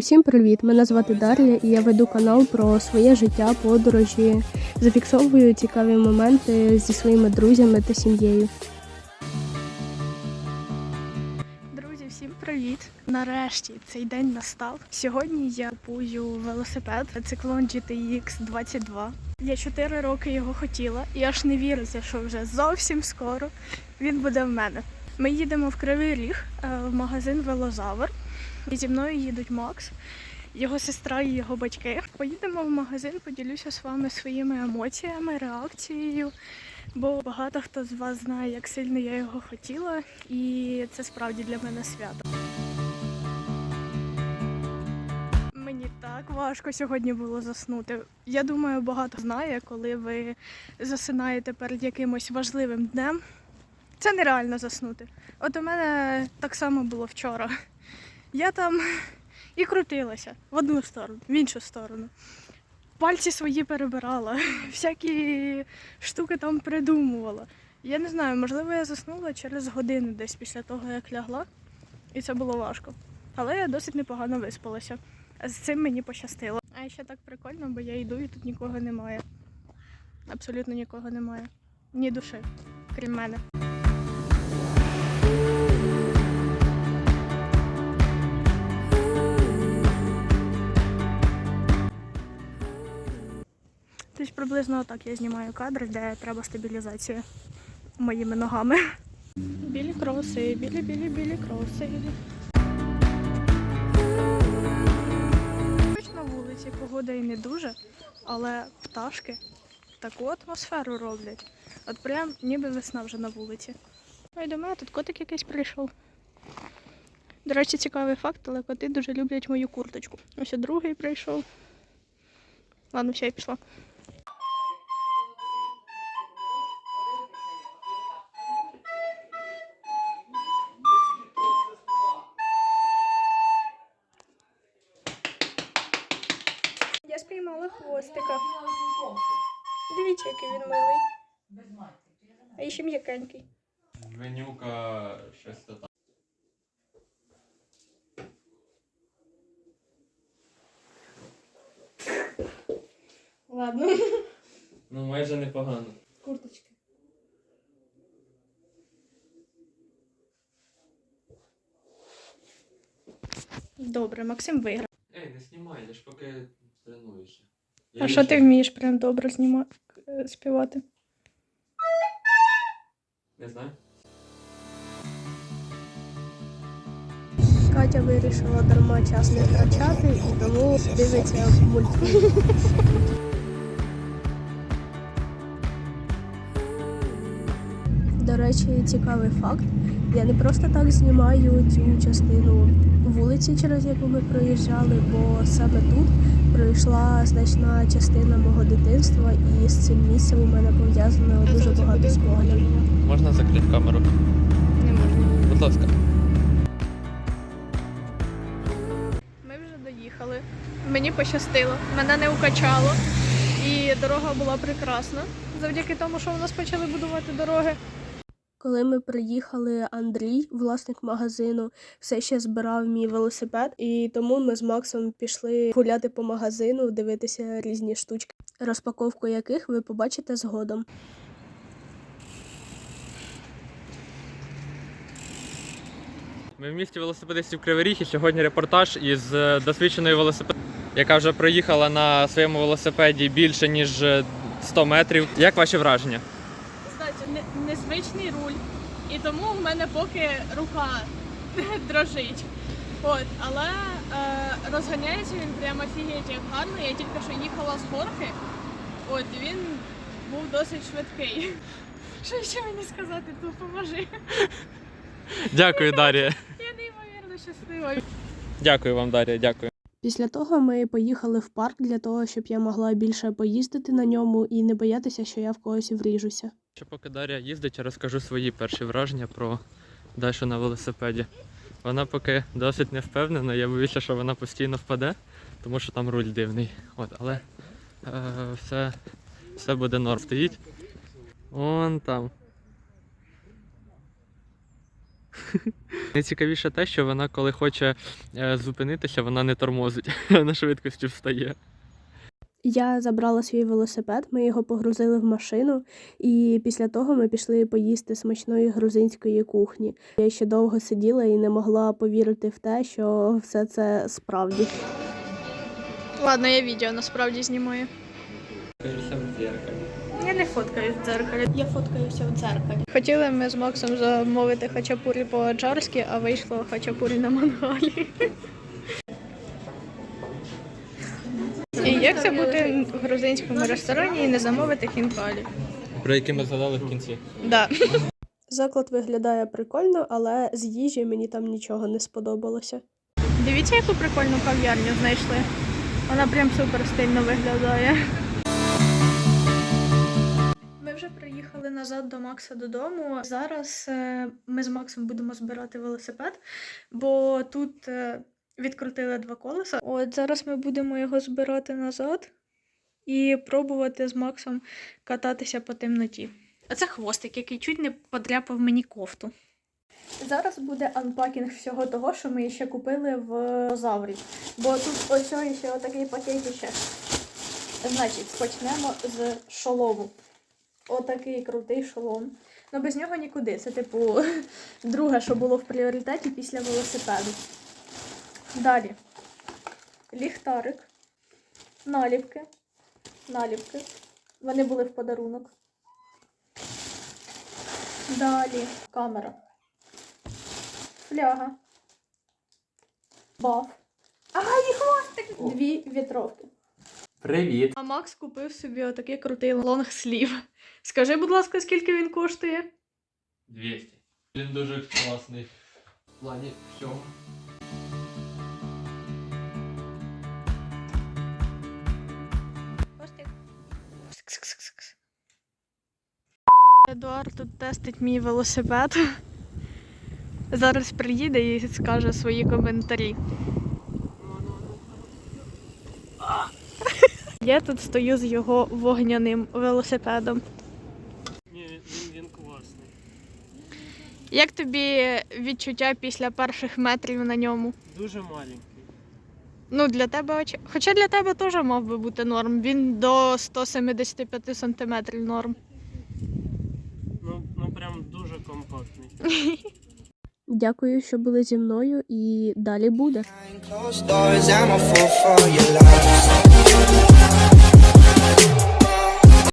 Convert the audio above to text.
Усім привіт! Мене звати Дар'я і я веду канал про своє життя, подорожі. Зафіксовую цікаві моменти зі своїми друзями та сім'єю. Друзі, всім привіт! Нарешті цей день настав. Сьогодні я купую велосипед циклон GTX 22. Я 4 роки його хотіла, і аж не віриться, що вже зовсім скоро він буде в мене. Ми їдемо в Кривий Ріг е, в магазин Велозавр. І зі мною їдуть Макс, його сестра і його батьки. Поїдемо в магазин, поділюся з вами своїми емоціями, реакцією. Бо багато хто з вас знає, як сильно я його хотіла, і це справді для мене свято. Мені так важко сьогодні було заснути. Я думаю, багато знає, коли ви засинаєте перед якимось важливим днем. Це нереально заснути. От у мене так само було вчора. Я там і крутилася в одну сторону, в іншу сторону. Пальці свої перебирала, всякі штуки там придумувала. Я не знаю, можливо, я заснула через годину десь після того, як лягла, і це було важко. Але я досить непогано виспалася. З цим мені пощастило. А ще так прикольно, бо я йду і тут нікого немає. Абсолютно нікого немає. Ні душі, крім мене. Приблизно отак я знімаю кадри, де треба стабілізація моїми ногами. Білі кроси, білі, білі, білі кроси. На вулиці погода і не дуже, але пташки таку атмосферу роблять. От прям ніби весна вже на вулиці. Ой, до мене тут котик якийсь прийшов. До речі, цікавий факт, але коти дуже люблять мою курточку. Ось другий прийшов. Ладно, все, я пішла. Я хвостика. Дивіться, який він милий. А ще м'якенький. Менюка щось там. Ладно. Ну майже непогано. Курточки. Добре, Максим виграв. Ей, не знімай, я ж поки А що ти вмієш прям добре знімати співати? Не знаю. Катя вирішила дарма час не втрачати і тому дивиться мультфільм. До речі, цікавий факт. Я не просто так знімаю цю частину вулиці, через яку ми проїжджали, бо саме тут пройшла значна частина мого дитинства, і з цим місцем у мене пов'язано дуже багато спогадів. Можна закрити камеру? Не можна. Будь ласка. Ми вже доїхали. Мені пощастило, мене не укачало. І дорога була прекрасна. Завдяки тому, що у нас почали будувати дороги. Коли ми приїхали, Андрій, власник магазину, все ще збирав мій велосипед, і тому ми з Максом пішли гуляти по магазину, дивитися різні штучки, розпаковку яких ви побачите згодом. Ми в місті велосипедистів Кривий Ріг і сьогодні репортаж із е, досвідченою велосипедистом, яка вже проїхала на своєму велосипеді більше ніж е, 100 метрів. Як ваші враження? Незвичний руль, і тому в мене поки рука дрожить. От, але е, розганяється він прямо офігеть як гарно. Я тільки що їхала з горки, от він був досить швидкий. Що ще мені сказати? Тут поможи. Дякую, Дар'я. Я неймовірно щаслива. Дякую вам, Дар'я. Дякую. Після того ми поїхали в парк для того, щоб я могла більше поїздити на ньому і не боятися, що я в когось вріжуся. Ще поки Дар'я їздить, я розкажу свої перші враження про Дашу на велосипеді. Вона поки досить не впевнена, я боюся, що вона постійно впаде, тому що там руль дивний. От, але е, все, все буде норм. Стоїть. Вон там. Найцікавіше те, що вона, коли хоче е, зупинитися, вона не тормозить, на швидкості встає. Я забрала свій велосипед, ми його погрузили в машину, і після того ми пішли поїсти смачної грузинської кухні. Я ще довго сиділа і не могла повірити в те, що все це справді. Ладно, я відео насправді знімаю. Я не фоткаюсь в дзеркалі. Я фоткаюся в дзеркалі. Хотіли ми з Максом замовити хачапурі по-аджарськи, а вийшло хачапурі на мангалі. Як це бути в грузинському ресторані і не замовити хінкалі? Про які ми згадали в кінці. Да. Заклад виглядає прикольно, але з їжі мені там нічого не сподобалося. Дивіться, яку прикольну кав'ярню знайшли. Вона прям супер стильно виглядає. Ми вже приїхали назад до Макса додому. Зараз е, ми з Максом будемо збирати велосипед, бо тут відкрутили два колеса. От зараз ми будемо його збирати назад і пробувати з Максом кататися по темноті. А це хвостик, який чуть не подряпав мені кофту. Зараз буде анпакінг всього того, що ми ще купили в Заврі. Бо тут ось ще отакий пакетище. Значить, почнемо з шолому. Отакий крутий шолом. Ну без нього нікуди. Це, типу, друге, що було в пріоритеті після велосипеду. Далі. Ліхтарик. Наліпки. Наліпки. Вони були в подарунок. Далі камера. Фляга. Баф. Ай, хвостик! Дві вітровки. Привіт! А Макс купив собі отакий крутий лонгслів. Скажи, будь ласка, скільки він коштує? 200. Він дуже класний. В плані всього. Едуард тут тестить мій велосипед. Зараз приїде і скаже свої коментарі. Я тут стою з його вогняним велосипедом. Ні, він, він класний. Як тобі відчуття після перших метрів на ньому? Дуже маленький. Ну, для тебе, оч- хоча для тебе теж мав би бути норм. Він до 175 сантиметрів норм. Ну, ну прям дуже компактний. Дякую, що були зі мною, і далі буде.